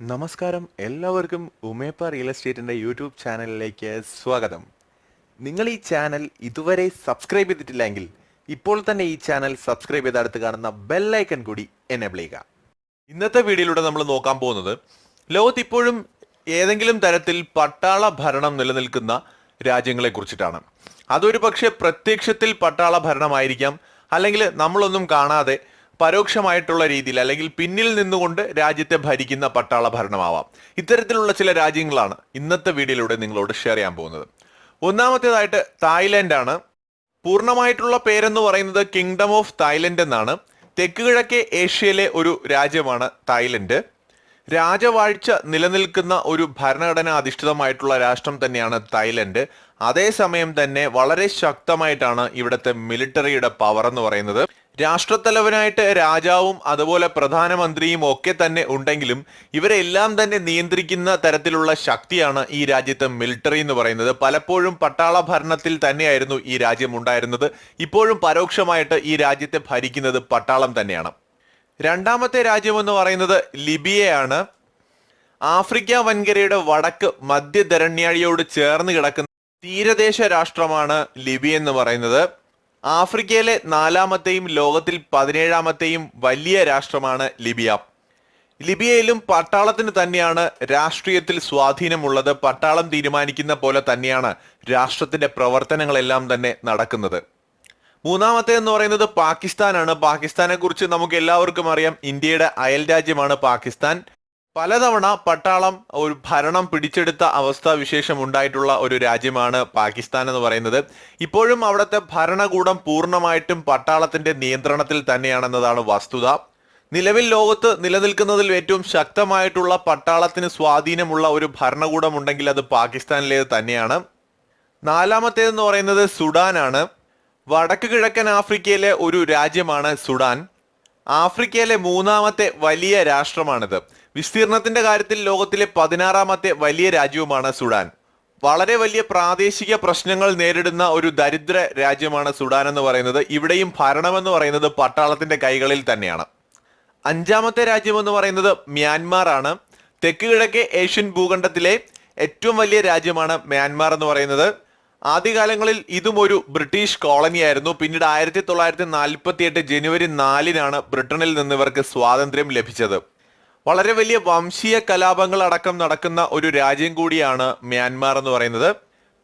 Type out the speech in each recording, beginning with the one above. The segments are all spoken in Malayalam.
നമസ്കാരം. എല്ലാവർക്കും ഉമേപ്പ റിയൽ എസ്റ്റേറ്റിന്റെ യൂട്യൂബ് ചാനലിലേക്ക് സ്വാഗതം. നിങ്ങൾ ഈ ചാനൽ ഇതുവരെ സബ്സ്ക്രൈബ് ചെയ്തിട്ടില്ലെങ്കിൽ ഇപ്പോൾ തന്നെ ഈ ചാനൽ സബ്സ്ക്രൈബ് ചെയ്ത് അടുത്ത് കാണുന്ന ബെല്ലൈക്കൺ കൂടി എനേബിൾ ചെയ്യുക. ഇന്നത്തെ വീഡിയോയിലൂടെ നമ്മൾ നോക്കാൻ പോകുന്നത് ലോകത്ത് ഇപ്പോഴും ഏതെങ്കിലും തരത്തിൽ പട്ടാള ഭരണം നിലനിൽക്കുന്ന രാജ്യങ്ങളെ കുറിച്ചിട്ടാണ്. അതൊരു പക്ഷേ പ്രത്യക്ഷത്തിൽ പട്ടാള ഭരണമായിരിക്കാം. അല്ലെങ്കിൽ നമ്മളൊന്നും കാണാതെ പരോക്ഷമായിട്ടുള്ള രീതിയിൽ അല്ലെങ്കിൽ പിന്നിൽ നിന്നുകൊണ്ട് രാജ്യത്തെ ഭരിക്കുന്ന പട്ടാള ഭരണമാവാം. ഇത്തരത്തിലുള്ള ചില രാജ്യങ്ങളാണ് ഇന്നത്തെ വീഡിയോയിലൂടെ നിങ്ങളോട് ഷെയർ ചെയ്യാൻ പോകുന്നത്. ഒന്നാമത്തേതായിട്ട് തായ്ലൻഡ് ആണ്. പൂർണമായിട്ടുള്ള പേരെന്ന് പറയുന്നത് കിങ്ഡം ഓഫ് തായ്ലൻഡ് എന്നാണ്. തെക്ക് കിഴക്കേ ഏഷ്യയിലെ ഒരു രാജ്യമാണ് തായ്ലൻഡ് രാജവാഴ്ച നിലനിൽക്കുന്ന ഒരു ഭരണഘടന അധിഷ്ഠിതമായിട്ടുള്ള രാഷ്ട്രം തന്നെയാണ് തായ്ലൻഡ് അതേസമയം തന്നെ വളരെ ശക്തമായിട്ടാണ് ഇവിടുത്തെ മിലിറ്ററിയുടെ പവർ എന്ന് പറയുന്നത്. രാഷ്ട്രത്തലവനായിട്ട് രാജാവും അതുപോലെ പ്രധാനമന്ത്രിയും ഒക്കെ തന്നെ ഉണ്ടെങ്കിലും ഇവരെല്ലാം തന്നെ നിയന്ത്രിക്കുന്ന തരത്തിലുള്ള ശക്തിയാണ് ഈ രാജ്യത്തെ മിലിറ്ററി എന്ന് പറയുന്നത്. പലപ്പോഴും പട്ടാള ഭരണത്തിൽ തന്നെയായിരുന്നു ഈ രാജ്യം ഉണ്ടായിരുന്നത്. ഇപ്പോഴും പരോക്ഷമായിട്ട് ഈ രാജ്യത്തെ ഭരിക്കുന്നത് പട്ടാളം തന്നെയാണ്. രണ്ടാമത്തെ രാജ്യം എന്ന് പറയുന്നത് ലിബിയയാണ്. ആഫ്രിക്ക വൻകരയുടെ വടക്ക് മധ്യധരണ്യാഴിയോട് ചേർന്ന് കിടക്കുന്ന തീരദേശ രാഷ്ട്രമാണ് ലിബിയ എന്ന് പറയുന്നത്. ആഫ്രിക്കയിലെ നാലാമത്തെയും ലോകത്തിൽ പതിനേഴാമത്തെയും വലിയ രാഷ്ട്രമാണ് ലിബിയ. ലിബിയയിലും പട്ടാളത്തിന് തന്നെയാണ് രാഷ്ട്രീയത്തിൽ സ്വാധീനമുള്ളത്. പട്ടാളം തീരുമാനിക്കുന്ന പോലെ തന്നെയാണ് രാഷ്ട്രത്തിന്റെ പ്രവർത്തനങ്ങളെല്ലാം തന്നെ നടക്കുന്നത്. മൂന്നാമത്തെ എന്ന് പറയുന്നത് പാകിസ്ഥാനാണ്. പാകിസ്ഥാനെ കുറിച്ച് നമുക്ക് എല്ലാവർക്കും അറിയാം. ഇന്ത്യയുടെ അയൽ രാജ്യമാണ് പാകിസ്ഥാൻ. പലതവണ പട്ടാളം ഒരു ഭരണം പിടിച്ചെടുത്ത അവസ്ഥ വിശേഷം ഉണ്ടായിട്ടുള്ള ഒരു രാജ്യമാണ് പാകിസ്ഥാൻ എന്ന് പറയുന്നത്. ഇപ്പോഴും അവിടുത്തെ ഭരണകൂടം പൂർണമായിട്ടും പട്ടാളത്തിന്റെ നിയന്ത്രണത്തിൽ തന്നെയാണെന്നതാണ് വസ്തുത. നിലവിൽ ലോകത്ത് നിലനിൽക്കുന്നതിൽ ഏറ്റവും ശക്തമായിട്ടുള്ള പട്ടാളത്തിന് സ്വാധീനമുള്ള ഒരു ഭരണകൂടം ഉണ്ടെങ്കിൽ അത് പാകിസ്ഥാനിലേത് തന്നെയാണ്. നാലാമത്തേതെന്ന് പറയുന്നത് സുഡാനാണ്. വടക്ക് കിഴക്കൻ ആഫ്രിക്കയിലെ ഒരു രാജ്യമാണ് സുഡാൻ. ആഫ്രിക്കയിലെ മൂന്നാമത്തെ വലിയ രാഷ്ട്രമാണിത്. വിസ്തീർണത്തിന്റെ കാര്യത്തിൽ ലോകത്തിലെ പതിനാറാമത്തെ വലിയ രാജ്യവുമാണ് സുഡാൻ. വളരെ വലിയ പ്രാദേശിക പ്രശ്നങ്ങൾ നേരിടുന്ന ഒരു ദരിദ്ര രാജ്യമാണ് സുഡാൻ എന്ന് പറയുന്നത്. ഇവിടെയും ഭരണമെന്ന് പറയുന്നത് പട്ടാളത്തിന്റെ കൈകളിൽ തന്നെയാണ്. അഞ്ചാമത്തെ രാജ്യം എന്ന് പറയുന്നത് മ്യാൻമാർ ആണ് തെക്ക് കിഴക്കേ ഏഷ്യൻ ഭൂഖണ്ഡത്തിലെ ഏറ്റവും വലിയ രാജ്യമാണ് മ്യാൻമാർ എന്ന് പറയുന്നത്. ആദ്യകാലങ്ങളിൽ ഇതും ഒരു ബ്രിട്ടീഷ് കോളനി ആയിരുന്നു. പിന്നീട് ആയിരത്തി തൊള്ളായിരത്തി നാൽപ്പത്തി എട്ട് ജനുവരി നാലിനാണ് ബ്രിട്ടനിൽ നിന്ന് ഇവർക്ക് സ്വാതന്ത്ര്യം ലഭിച്ചത്. വളരെ വലിയ വംശീയ കലാപങ്ങൾ അടക്കം നടക്കുന്ന ഒരു രാജ്യം കൂടിയാണ് മ്യാൻമാർ എന്ന് പറയുന്നത്.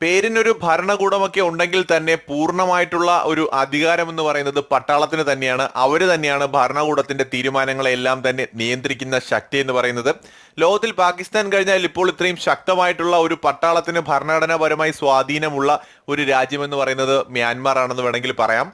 പേരിനൊരു ഭരണകൂടമൊക്കെ ഉണ്ടെങ്കിൽ തന്നെ പൂർണമായിട്ടുള്ള ഒരു അധികാരം എന്ന് പറയുന്നത് പട്ടാളത്തിന് തന്നെയാണ്. അവർ തന്നെയാണ് ഭരണകൂടത്തിന്റെ തീരുമാനങ്ങളെല്ലാം തന്നെ നിയന്ത്രിക്കുന്ന ശക്തി എന്ന് പറയുന്നത്. ലോകത്തിൽ പാകിസ്ഥാൻ കഴിഞ്ഞാൽ ഇപ്പോൾ ഇത്രയും ശക്തമായിട്ടുള്ള ഒരു പട്ടാളത്തിന് ഭരണഘടനാപരമായി സ്വാധീനമുള്ള ഒരു രാജ്യമെന്ന് പറയുന്നത് മ്യാൻമാർ ആണെന്ന് വേണമെങ്കിൽ പറയാം.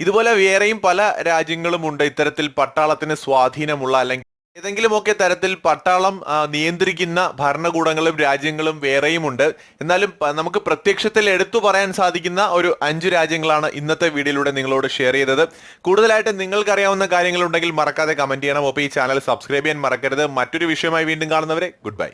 ഇതുപോലെ വേറെയും പല രാജ്യങ്ങളും ഉണ്ട്. ഇത്തരത്തിൽ പട്ടാളത്തിന് സ്വാധീനമുള്ള അല്ലെങ്കിൽ ഏതെങ്കിലുമൊക്കെ തരത്തിൽ പട്ടാളം നിയന്ത്രിക്കുന്ന ഭരണകൂടങ്ങളും രാജ്യങ്ങളും വേറെയുമുണ്ട്. എന്നാലും നമുക്ക് പ്രത്യക്ഷത്തിൽ എടുത്തു പറയാൻ സാധിക്കുന്ന ഒരു അഞ്ച് രാജ്യങ്ങളാണ് ഇന്നത്തെ വീഡിയോയിലൂടെ നിങ്ങളോട് ഷെയർ ചെയ്തത്. കൂടുതലായിട്ട് നിങ്ങൾക്കറിയാവുന്ന കാര്യങ്ങളുണ്ടെങ്കിൽ മറക്കാതെ കമന്റ് ചെയ്യണം. ഒപ്പം ഈ ചാനൽ സബ്സ്ക്രൈബ് ചെയ്യാൻ മറക്കരുത്. മറ്റൊരു വിഷയമായി വീണ്ടും കാണുന്നവരെ ഗുഡ് ബൈ